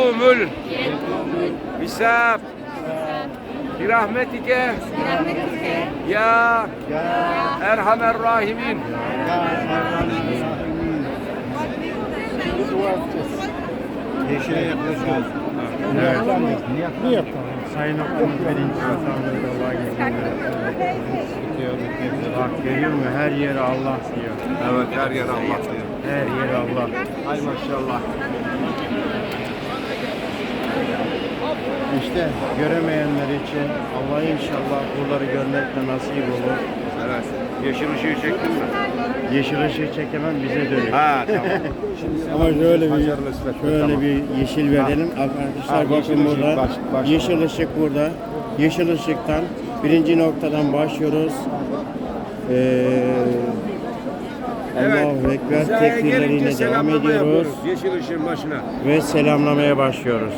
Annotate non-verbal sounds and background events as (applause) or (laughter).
Umul Bisab Birahmetike Ya Erhamer Rahimin Yeşile yaklaşıyoruz. Evet. Niyetli yapalım. Sayın Okan'ın birinci vatandaşı Allah'a getiriyor. Bak görüyor musun? Her yer Allah diyor. Evet her yer Allah diyor. Her yer Allah. Hay maşallah. İşte göremeyenler için Allah inşallah buraları görmek de nasip olur. Evet. Yeşil ışığı çektin mi? Yeşil ışığı çekemem bize dönüyor. Ha tamam. (laughs) Ama şöyle bir şöyle tamam. bir yeşil verelim. Arkadaşlar Ha, bakın burada. baş- başla. yeşil ışık burada. Yeşil ışıktan birinci noktadan başlıyoruz. Ee, Allahu Ekber tekbirleriyle devam ediyoruz yapıyoruz. Yeşil ışığın başına. ve selamlamaya başlıyoruz.